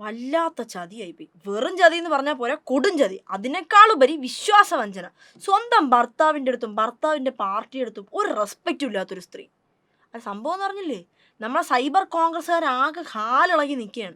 വല്ലാത്ത ചതിയായിപ്പോയി. വെറും ചതി എന്ന് പറഞ്ഞാൽ പോരാ കൊടും ചതി. അതിനേക്കാളുപരി വിശ്വാസവഞ്ചന. സ്വന്തം ഭർത്താവിന്റെ അടുത്തും ഭർത്താവിന്റെ പാർട്ടിയുടെ അടുത്തും ഒരു റെസ്പെക്റ്റും ഇല്ലാത്തൊരു സ്ത്രീ. അത് സംഭവം എന്ന് പറഞ്ഞില്ലേ? നമ്മളെ സൈബർ കോൺഗ്രസ്സുകാരാകെ ഹാലിളകി നിൽക്കുകയാണ്.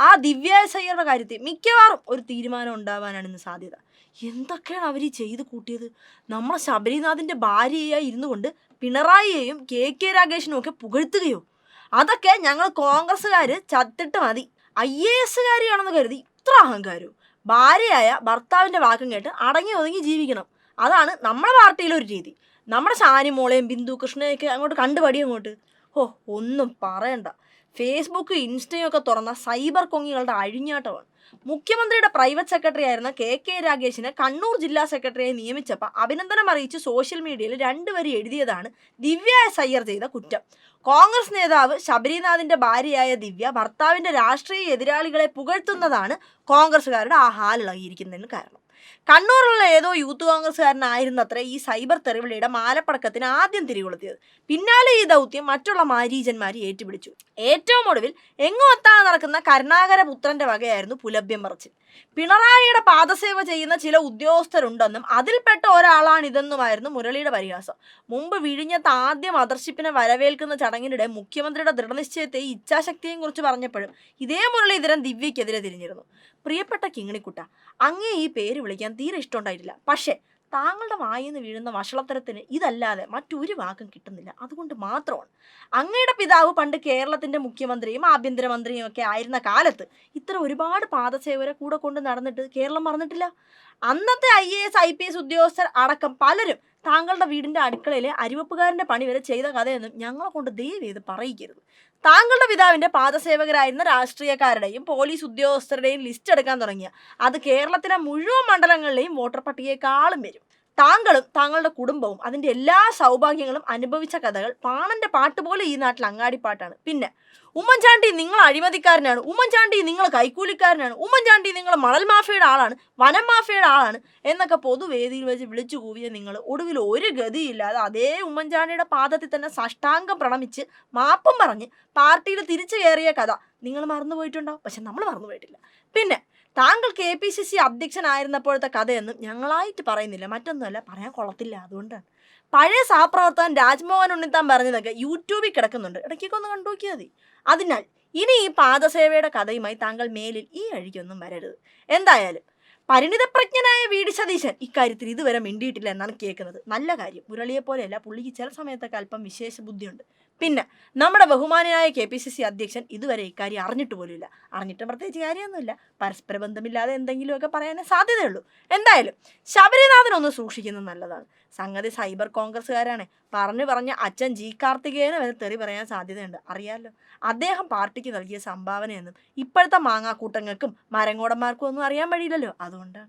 ആ ദിവ്യ സയ്യറുടെ കാര്യത്തിൽ മിക്കവാറും ഒരു തീരുമാനം ഉണ്ടാവാനാണ് ഇന്ന് സാധ്യത. എന്തൊക്കെയാണ് അവർ ചെയ്ത് കൂട്ടിയത്? നമ്മളെ ശബരിനാഥിന്റെ ഭാര്യയായി ഇരുന്നു കൊണ്ട് പിണറായിയെയും കെ കെ രാഗേഷിനും ഒക്കെ പുകഴ്ത്തുകയോ? അതൊക്കെ ഞങ്ങൾ കോൺഗ്രസ്സുകാർ ചത്തിട്ട് മതി. ഐ എ എസ്സുകാരിയാണെന്ന് കരുതി ഇത്ര അഹങ്കാരവും ഭാര്യയായ ഭർത്താവിന്റെ വാക്കും കേട്ട് അടങ്ങി ഒതുങ്ങി ജീവിക്കണം. അതാണ് നമ്മുടെ പാർട്ടിയിലെ ഒരു രീതി. നമ്മുടെ ശാനിമോളെയും ബിന്ദു കൃഷ്ണയൊക്കെ അങ്ങോട്ട് കണ്ടുപടി അങ്ങോട്ട് ഓ ഒന്നും പറയണ്ട. ഫേസ്ബുക്ക് ഇൻസ്റ്റയും ഒക്കെ തുറന്ന സൈബർ കൊങ്ങികളുടെ അഴിഞ്ഞാട്ടമാണ്. മുഖ്യമന്ത്രിയുടെ പ്രൈവറ്റ് സെക്രട്ടറി ആയിരുന്ന കെ കെ രാഗേഷിനെ കണ്ണൂർ ജില്ലാ സെക്രട്ടറിയായി നിയമിച്ചപ്പോൾ അഭിനന്ദനം അറിയിച്ച് സോഷ്യൽ മീഡിയയിൽ രണ്ടുപേരും എഴുതിയതാണ് ദിവ്യ എസ് അയ്യർ ചെയ്ത കുറ്റം. കോൺഗ്രസ് നേതാവ് ശബരിനാഥിന്റെ ഭാര്യയായ ദിവ്യ ഭർത്താവിന്റെ രാഷ്ട്രീയ എതിരാളികളെ പുകഴ്ത്തുന്നതാണ് കോൺഗ്രസ്സുകാരുടെ ആ ഹാലിളകിയിരിക്കുന്നതിന് കാരണം. കണ്ണൂരിലുള്ള ഏതോ യൂത്ത് കോൺഗ്രസ്സുകാരനായിരുന്നത്രേ ഈ സൈബർ തെറിവിളിയുടെ മാലപ്പടക്കത്തിന് ആദ്യം തിരികൊളുത്തിയത്. പിന്നാലെ ഈ ദൗത്യം മറ്റുള്ള മാരീജന്മാരെ ഏറ്റുപിടിച്ചു. ഏറ്റവും ഒടുവിൽ എങ്ങും എത്താതെ നടക്കുന്ന കരുണാകര പുത്രന്റെ വകയായിരുന്നു പുലഭ്യം പറച്ചിൽ. പിണറായിയുടെ പാദസേവ ചെയ്യുന്ന ചില ഉദ്യോഗസ്ഥരുണ്ടെന്നും അതിൽപ്പെട്ട ഒരാളാണിതെന്നുമായിരുന്നു മുരളിയുടെ പരിഹാസം. മുമ്പ് വിഴിഞ്ഞത്ത് ആദ്യം മദർഷിപ്പിനെ വരവേൽക്കുന്ന ചടങ്ങിനിടെ മുഖ്യമന്ത്രിയുടെ ദൃഢനിശ്ചയത്തെ ഇച്ഛാശക്തിയെയും കുറിച്ച് പറഞ്ഞപ്പോഴും ഇതേ മുരളീധരൻ ദിവ്യക്കെതിരെ തിരിഞ്ഞിരുന്നു. പ്രിയപ്പെട്ട കിങ്ങിണിക്കുട്ട അങ്ങേ ഈ പേര് വിളിക്കാൻ തീരെ ഇഷ്ടമുണ്ടായിട്ടില്ല. പക്ഷേ താങ്കളുടെ വായിൽ നിന്ന് വീഴുന്ന വഷളത്തരത്തിന് ഇതല്ലാതെ മറ്റൊരു വാക്കും കിട്ടുന്നില്ല. അതുകൊണ്ട് മാത്രമാണ്. അങ്ങയുടെ പിതാവ് പണ്ട് കേരളത്തിന്റെ മുഖ്യമന്ത്രിയും ആഭ്യന്തരമന്ത്രിയും ഒക്കെ ആയിരുന്ന കാലത്ത് ഇത്ര ഒരുപാട് പാദസേവരെ കൂടെ കൊണ്ട് നടന്നിട്ട് കേരളം മറന്നിട്ടില്ല. അന്നത്തെ I A S I P S ഉദ്യോഗസ്ഥർ അടക്കം പലരും താങ്കളുടെ വീടിന്റെ അടുക്കളയിലെ അരിവപ്പുകാരന്റെ പണി വരെ ചെയ്ത കഥയൊന്നും ഞങ്ങളെ കൊണ്ട് ദയവ് ചെയ്ത് പറയിക്കരുത്. താങ്കളുടെ പിതാവിന്റെ പാദസേവകരായിരുന്ന രാഷ്ട്രീയക്കാരുടെയും പോലീസ് ഉദ്യോഗസ്ഥരുടെയും ലിസ്റ്റ് എടുക്കാൻ തുടങ്ങിയ അത് കേരളത്തിലെ മുഴുവൻ മണ്ഡലങ്ങളിലെയും വോട്ടർ പട്ടികയെക്കാളും വരും. താങ്കളും താങ്കളുടെ കുടുംബവും അതിന്റെ എല്ലാ സൗഭാഗ്യങ്ങളും അനുഭവിച്ച കഥകൾ പാണന്റെ പാട്ട് പോലെ ഈ നാട്ടിൽ അങ്ങാടിപ്പാട്ടാണ്. പിന്നെ ഉമ്മൻചാണ്ടി നിങ്ങൾ അഴിമതിക്കാരനാണ്. ഉമ്മൻചാണ്ടി നിങ്ങൾ കൈക്കൂലിക്കാരനാണ്. ഉമ്മൻചാണ്ടി നിങ്ങൾ മണൽ മാഫിയയുടെ ആളാണ്. വനം മാഫിയയുടെ ആളാണ്. എന്നൊക്കെ പൊതുവേദിയിൽ വെച്ച് വിളിച്ചു കൂവിയ നിങ്ങൾ. ഒടുവിൽ ഒരു ഗതിയില്ലാതെ അതേ ഉമ്മൻചാണ്ടിയുടെ പാദത്തിൽ തന്നെ സഷ്ടാംഗം പ്രണമിച്ച് മാപ്പും പറഞ്ഞ് പാർട്ടിയിൽ തിരിച്ചു കയറിയ കഥ. നിങ്ങൾ മറന്നുപോയിട്ടുണ്ടോ പക്ഷെ നമ്മൾ മറന്നുപോയിട്ടില്ല പിന്നെ താങ്കൾ കെ പി സി സി അധ്യക്ഷനായിരുന്നപ്പോഴത്തെ കഥയൊന്നും ഞങ്ങളായിട്ട് പറയുന്നില്ല. മറ്റൊന്നുമല്ല പറയാൻ കൊള്ളത്തില്ല അതുകൊണ്ടാണ്. പഴയ സഹപ്രവർത്തകൻ രാജ്മോഹൻ ഉണ്ണിത്താൻ പറഞ്ഞതൊക്കെ യൂട്യൂബിൽ കിടക്കുന്നുണ്ട്. ഇടയ്ക്കൊക്കെ ഒന്ന് കണ്ടു നോക്കിയാൽ മതി. അതിനാൽ ഇനി ഈ പാദസേവയുടെ കഥയുമായി താങ്കൾ മേലിൽ ഈ അഴിക്കൊന്നും വരരുത്. എന്തായാലും പരിണിതപ്രജ്ഞനായ വി ഡി സതീശൻ ഇക്കാര്യത്തിൽ ഇതുവരെ മിണ്ടിയിട്ടില്ല എന്നാണ് കേൾക്കുന്നത്. നല്ല കാര്യം. മുരളിയെ പോലെയല്ല പുള്ളിക്ക് ചില സമയത്തൊക്കെ അല്പം വിശേഷ ബുദ്ധിയുണ്ട് പിന്നെ നമ്മുടെ ബഹുമാനായ കെ പി സി സി അധ്യക്ഷൻ ഇതുവരെ ഇക്കാര്യം അറിഞ്ഞിട്ട് പോലുമില്ല. അറിഞ്ഞിട്ട് പ്രത്യേകിച്ച് കാര്യമൊന്നുമില്ല. പരസ്പര ബന്ധമില്ലാതെ എന്തെങ്കിലുമൊക്കെ പറയാനേ സാധ്യതയുള്ളൂ. എന്തായാലും ശബരിനാഥനൊന്ന് സൂക്ഷിക്കുന്നത് നല്ലതാണ്. സംഗതി സൈബർ കോൺഗ്രസ്സുകാരാണ്. പറഞ്ഞു പറഞ്ഞ അച്ഛൻ ജി കാർത്തികേയനെ വരെ തെറി പറയാൻ സാധ്യതയുണ്ട്. അറിയാമല്ലോ അദ്ദേഹം പാർട്ടിക്ക് നൽകിയ സംഭാവനയെന്നും ഇപ്പോഴത്തെ മാങ്ങാക്കൂട്ടങ്ങൾക്കും മരങ്ങോടന്മാർക്കും ഒന്നും അറിയാൻ വഴിയില്ലല്ലോ. അതുകൊണ്ടാണ്.